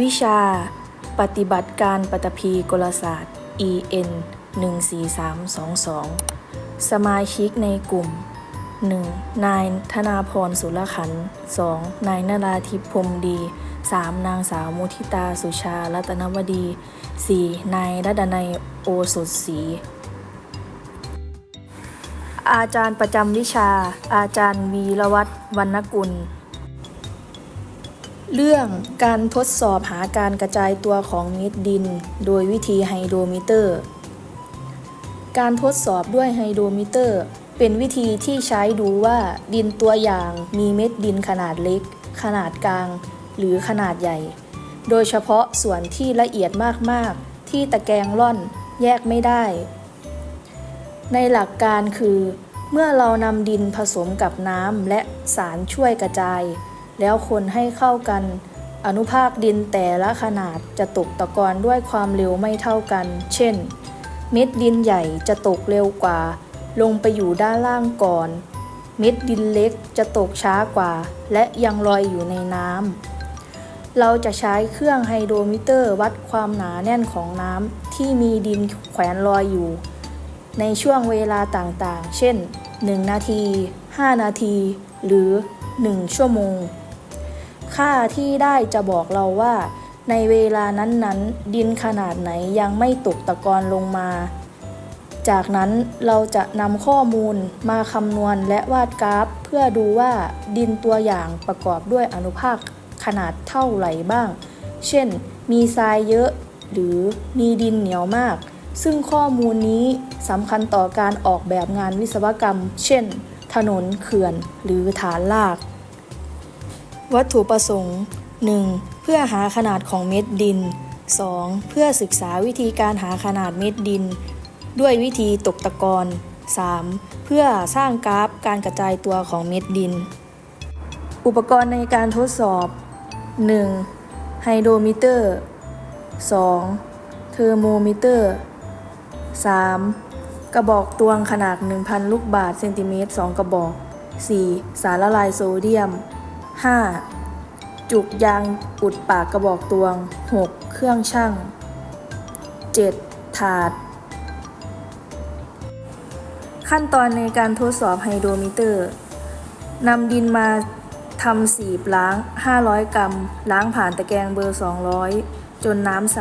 วิชา ปฏิบัติการปัตภีกลศาสตร์ EN 14322 สมาชิกในกลุ่ม 1. นายธนาพรสุรขันธ์ 2. นายนราธิปพรมดี 3. นางสาวมุทิตาสุชารัตนวดี 4. นายรัตนัยโอสถศรีอาจารย์ประจำวิชา อาจารย์วีรวัตรวรรณกุล เรื่องการทดสอบหาการกระจายตัวของเม็ดดิน โดยวิธีไฮโดรมิเตอร์ การทดสอบด้วยไฮโดรมิเตอร์ เป็นวิธีที่ใช้ดูว่าดินตัวอย่างมีเม็ดดินขนาดเล็ก ขนาดกลาง หรือขนาดใหญ่ โดยเฉพาะส่วนที่ละเอียดมากๆ ที่ตะแกรงล่อนแยกไม่ได้ ในหลักการคือ เมื่อเรานำดินผสมกับน้ำและสารช่วยกระจาย แล้วคนให้เข้ากัน อนุภาคดินแต่ละขนาดจะตกตะกอนด้วยความเร็วไม่เท่ากัน เช่น เม็ดดินใหญ่จะตกเร็วกว่า ลงไปอยู่ด้านล่างก่อน เม็ดดินเล็กจะตกช้ากว่า และยังลอยอยู่ในน้ำเราจะใช้เครื่องไฮโดรมิเตอร์วัดความหนาแน่นของน้ำที่มีดินแขวนลอยอยู่ ในช่วงเวลาต่างๆ เช่น 1 นาที 5 นาที หรือ 1 ชั่วโมง ค่าที่ได้จะบอกเราว่า ในเวลานั้นๆ ดินขนาดไหนยังไม่ตกตะกอนลงมา จากนั้นเราจะนำข้อมูลมาคำนวณและวาดกราฟ เพื่อดูว่าดินตัวอย่างประกอบด้วยอนุภาคขนาดเท่าไหร่บ้าง เช่น มีทรายเยอะหรือมีดินเหนียวมาก ซึ่งข้อมูลนี้สำคัญต่อการออกแบบงานวิศวกรรม เช่น ถนนเขื่อน หรือฐานลาก วัตถุประสงค์ 1. เพื่อหาขนาดของเม็ดดิน 2. เพื่อศึกษาวิธีการหาขนาดเม็ดดิน ด้วยวิธีตกตะกอน 3. เพื่อสร้างกราฟการกระจายตัวของเม็ดดิน อุปกรณ์ในการทดสอบ 1. ไฮโดรมิเตอร์ 2. เทอร์โมมิเตอร์ 3. กระบอกตวงขนาด 1,000 ลูกบาศก์เซนติเมตร 2 กระบอก 4. สารละลายโซเดียม 5. จุกยางอุดปากกระบอกตวง 6. เครื่องช่าง 7. ถาด ขั้นตอนในการทดสอบไฮโดรมิเตอร์นำดินมาทำสีบล้าง 500 กรัม ล้างผ่านตะแกรงเบอร์ 200 จนน้ำใส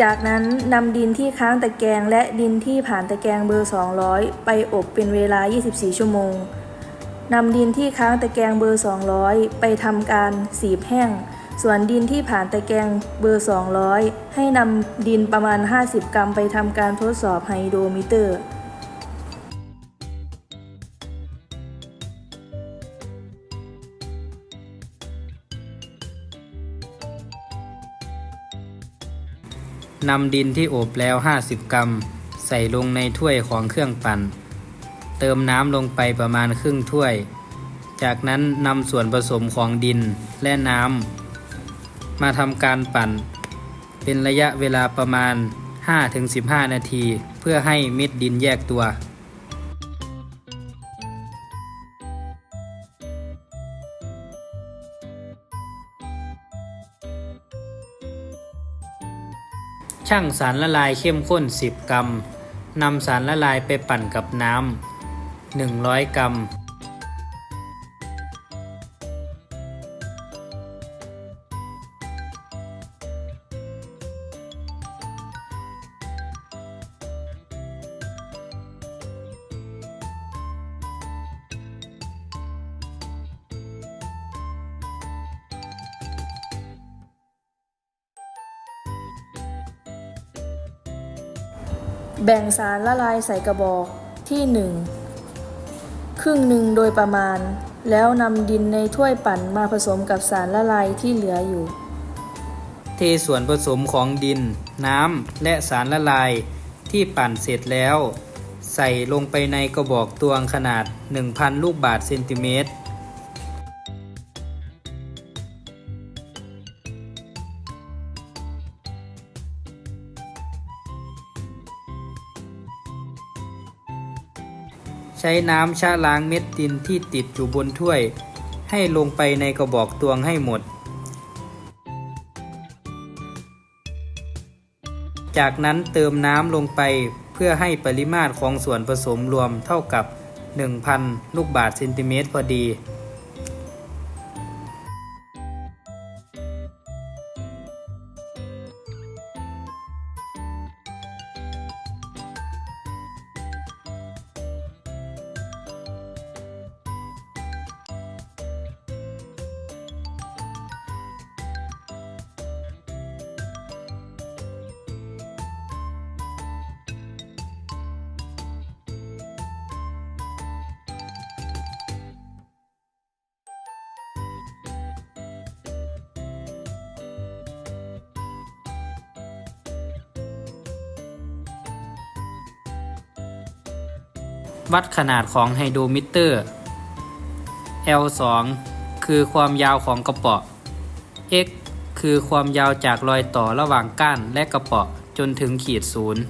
จากนั้นนำดินที่ค้างตะแกรงและดินที่ผ่านตะแกรงเบอร์ 200 ไปอบเป็นเวลา 24 ชั่วโมง นำดินที่ค้างตะแกรงเบอร์ 200 ไปทำการสีบแห้ง ส่วนดินที่ผ่านตะแกรงเบอร์ 200 ให้นำดินประมาณ 50 กรัมไปทำการทดสอบไฮโดรมิเตอร์นำดินที่อบแล้ว 50 กรัม ใส่ลงในถ้วยของเครื่องปั่น เติมน้ำลงไปประมาณครึ่งถ้วย จากนั้นนำส่วนผสมของดินและน้ำมาทำการปั่น เป็นระยะเวลาประมาณ 5-15 นาที เพื่อให้เม็ดดินแยกตัวช่างสารละลายเข้มข้น 10 กรัม นำสารละลายไปปั่นกับน้ำ 100 กรัม แบ่งสารละลายใส่กระบอกที่ 1 ครึ่งหนึ่งโดยประมาณ แล้วนำดินในถ้วยปั่นมาผสมกับสารละลายที่เหลืออยู่ เทส่วนผสมของดิน น้ำและสารละลายที่ปั่นเสร็จแล้ว ใส่ลงไปในกระบอกตวงขนาด 1,000 ลูกบาศก์เซนติเมตร ใช้น้ำชะล้างเม็ดดินที่ติดอยู่บนถ้วย ให้ลงไปในกระบอกตวงให้หมด จากนั้นเติมน้ำลงไปเพื่อให้ปริมาตรของส่วนผสมรวมเท่ากับ 1,000 ลูกบาศก์เซนติเมตรพอดี วัดขนาดของไฮโดรมิเตอร์ L2 คือความยาวของกระเป๋อ X คือความยาวจากรอยต่อระหว่างก้านและกระเป๋อจนถึงขีดศูนย์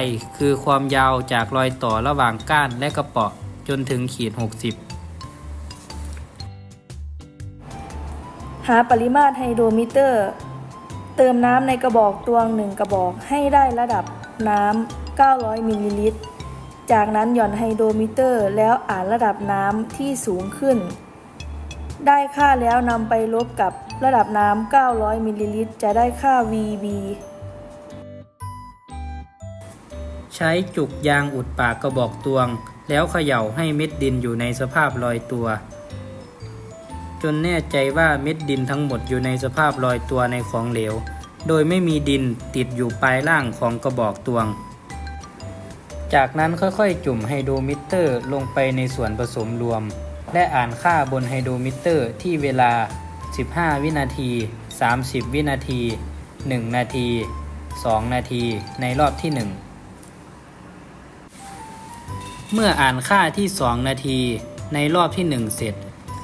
Y คือความยาวจากรอยต่อระหว่างก้านและกระเป๋อจนถึงขีด 60 หาปริมาตรไฮโดรมิเตอร์ เติมน้ำในกระบอกตวงหนึ่งกระบอกให้ได้ระดับน้ำ 900มิลลิลิตร จากนั้นหย่อนไฮโดรมิเตอร์ แล้วอ่านระดับน้ำที่สูงขึ้น ได้ค่าแล้วนำไปลบกับระดับน้ำ 900มิลลิลิตรจะได้ค่า VB ใช้จุกยางอุดปากกระบอกตวง แล้วเขย่าให้เม็ดดินอยู่ในสภาพลอยตัว จนแน่ใจว่าเม็ดดินทั้งหมดอยู่ในสภาพลอยตัวในของเหลว โดยไม่มีดินติดอยู่ปลายล่างของกระบอกตวง จากนั้นค่อยๆ จุ่มไฮโดรมิเตอร์ลงไปในส่วนผสมรวม และอ่านค่าบนไฮโดรมิเตอร์ที่เวลา 15 วินาที 30 วินาที 1 นาที 2 นาทีในรอบที่ 1 เมื่ออ่านค่าที่ 2 นาทีในรอบที่ 1 เสร็จ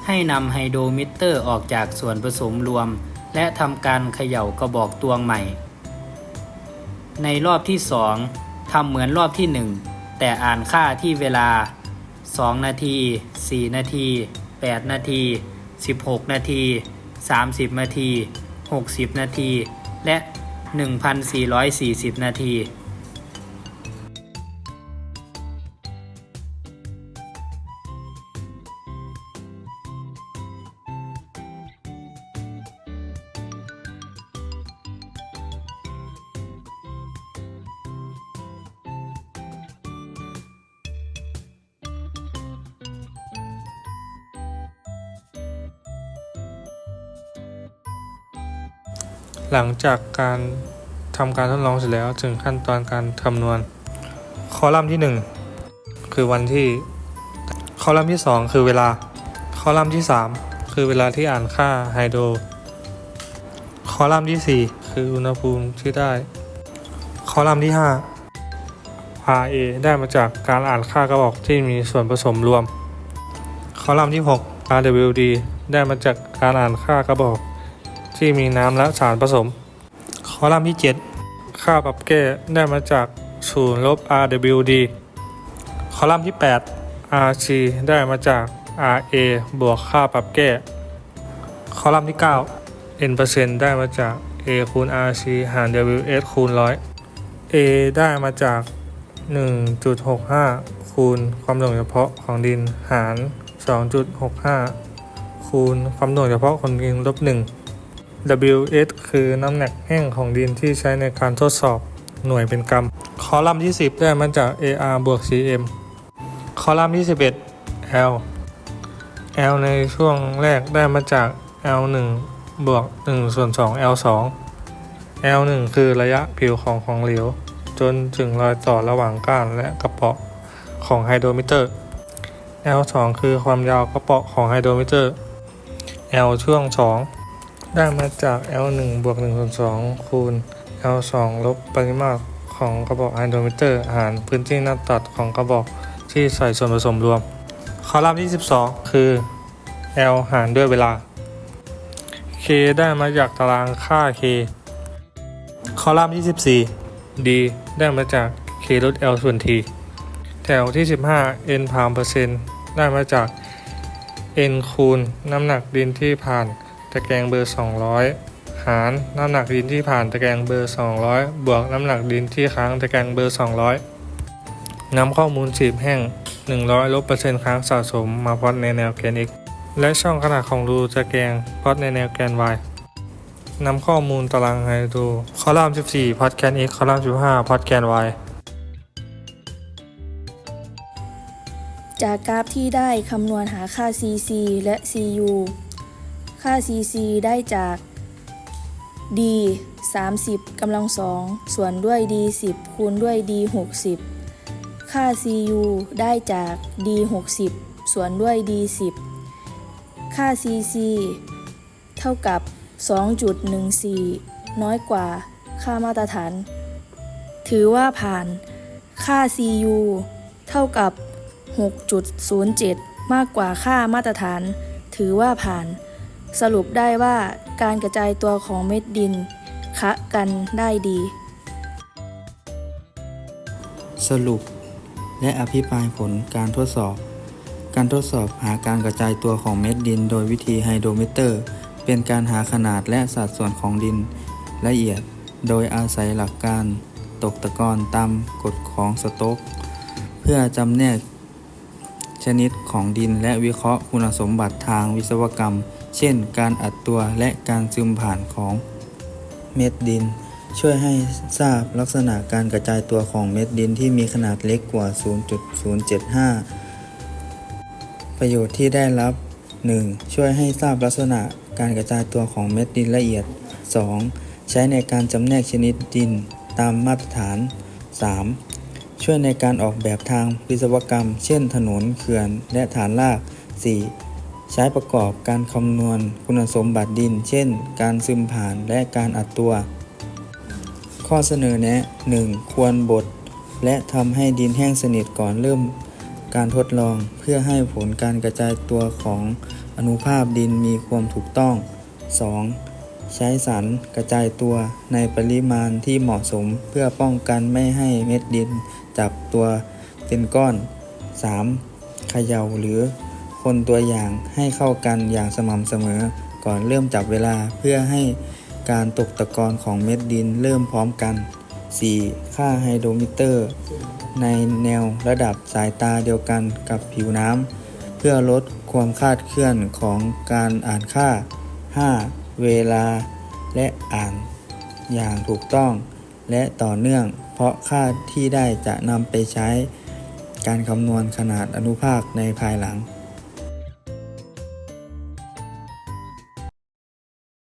ให้นำไฮโดรมิเตอร์ออกจากส่วนผสมรวม และทำการเขย่ากระบอกตวงใหม่ ในรอบที่ 2 ทำเหมือนรอบที่ 1 แต่อ่านค่าที่เวลา 2 นาที 4 นาที 8 นาที 16 นาที 30 นาที 60 นาที และ 1,440 นาที หลังจากการทำการทดลองเสร็จแล้วถึงขั้นตอนการคำนวณ คอลัมน์ที่ 1 คือวันที่ คอลัมน์ที่ 2 คือเวลา คอลัมน์ที่ 3 คือเวลาที่อ่านค่าไฮโดรคอลัมน์ที่ 4 คืออุณหภูมิที่ได้ คอลัมน์ที่ 5 RA ได้มาจากการอ่านค่ากระบอกที่มีส่วนผสมรวม คอลัมน์ที่ 6 RWD ได้มาจากการอ่านค่ากระบอก ที่มีน้ำและสารผสม คอลัมน์ที่ 7 ค่าปรับแก้ได้มาจากศูนย์ลบ RWD คอลัมน์ที่ 8 RC ได้มาจาก RA บวกค่าปรับแก้ คอลัมน์ที่ 9 N เปอร์เซ็นต์ได้มาจาก A คูณ RC หาร WS คูณ 100 A ได้มาจาก 1.65 คูณความหน่วงเฉพาะของดินหาร 2.65 คูณความหน่วงเฉพาะของดินลบ1 WS คือน้ำหนักแห้งของดินที่ใช้ในการทดสอบหน่วยเป็นกรัม คอลัมน์ที่ 10 ได้มาจาก AR บวก CM คอลัมน์ที่ 11 L L ในช่วงแรกได้มาจาก L1 บวก1ส่วน2 L2 L1 คือระยะผิวของของเหลว จนถึงรอยต่อระหว่างก้านและกระเป๋อของไฮโดรมิเตอร์ L2 คือความยาวกระเป๋อของไฮโดรมิเตอร์ L ช่วง 2 ได้มาจาก L1 บวก1ส่วน2คูณ L2 ลบปริมาตรของกระบอกไฮโดรมิเตอร์หารพื้นที่หน้าตัดของกระบอกที่ใส่ส่วนผสมรวม คอลัมน์ที่ 12 คือ L หารด้วยเวลา K ได้มาจากตารางค่า K คอลัมน์ที่ 14 D ได้มาจาก K ลด L ส่วน T แถวที่ 15 N พามเปอร์เซ็นต์ได้มาจาก N คูณน้ำหนักดินที่ผ่าน ตะแกรงเบอร์ 200หหารน้ำหนักดินที่ผ่านตะแกรงเบอร์ 200 บวกน้ำหนักดินที่ค้างตะแกรงเบอร์ 200นำข้อมูลสีบแห้ง 100 ลบเปอร์เซ็นต์ค้างสะสมมาพอตในแนวแกน x และช่องขนาดของรูตะแกรงพอตในแนวแกน y นำข้อมูลตารางไฮโดรคอลัมน์ 14 พอตแกน x คอลัมน์ 15 พอตแกน y จากกราฟที่ได้คำนวณหาค่า cc และ cu ค่า cc ได้จาก d 30กำลังสองส่วนด้วย d 10คูณด้วย d 60ค่า cu ได้จาก d 60ส่วนด้วย d 10ค่า cc เท่ากับ 2.14 น้อยกว่าค่ามาตรฐาน ถือว่าผ่านค่า cu เท่ากับ 6.07 มากกว่าค่ามาตรฐาน ถือว่าผ่าน สรุปได้ว่าการกระจายตัวของเม็ดดินคะกันได้ดี สรุปและอภิปรายผลการทดสอบ การทดสอบหาการกระจายตัวของเม็ดดิน โดยวิธีไฮโดรเมเตอร์ เป็นการหาขนาดและสัดส่วนของดินละเอียด โดยอาศัยหลักการตกตะกอนตามกฎของสโต๊ก เพื่อจำแนกชนิดของดินและวิเคราะห์คุณสมบัติทางวิศวกรรม เช่น การอัดตัวและการซึมผ่านของเม็ดดิน ช่วยให้ทราบลักษณะการกระจายตัวของเม็ดดินที่มีขนาดเล็กกว่า 0.075 ประโยชน์ที่ได้รับ 1. ช่วยให้ทราบลักษณะการกระจายตัวของเม็ดดินละเอียด 2. ใช้ในการจำแนกชนิดดินตามมาตรฐาน 3. ช่วยในการออกแบบทางวิศวกรรม เช่น ถนน เขื่อน และฐานราก 4. ใช้ประกอบการคำนวณคุณสมบัติดิน เช่น การซึมผ่านและการอัดตัว ข้อเสนอแนะ 1. ควรบด และทำให้ดินแห้งสนิทก่อนเริ่ม การทดลองเพื่อให้ผลการกระจายตัวของอนุภาคดินมีความถูกต้อง 2. ใช้สารกระจายตัวในปริมาณที่เหมาะสมเพื่อป้องกันไม่ให้เม็ดดินจับตัวเป็นก้อน 3. เขย่าหรือ คนตัวอย่างให้เข้ากันอย่างสม่ำเสมอ ก่อนเริ่มจับเวลาเพื่อให้การตกตะกอนของเม็ดดินเริ่มพร้อมกัน 4. ค่าไฮโดรมิเตอร์ ในแนวระดับสายตาเดียวกันกับผิวน้ำ เพื่อลดความคลาดเคลื่อนของการอ่านค่า 5. เวลาและอ่านอย่างถูกต้อง และต่อเนื่อง เพราะค่าที่ได้จะนำไปใช้ การคำนวณขนาดอนุภาคในภายหลัง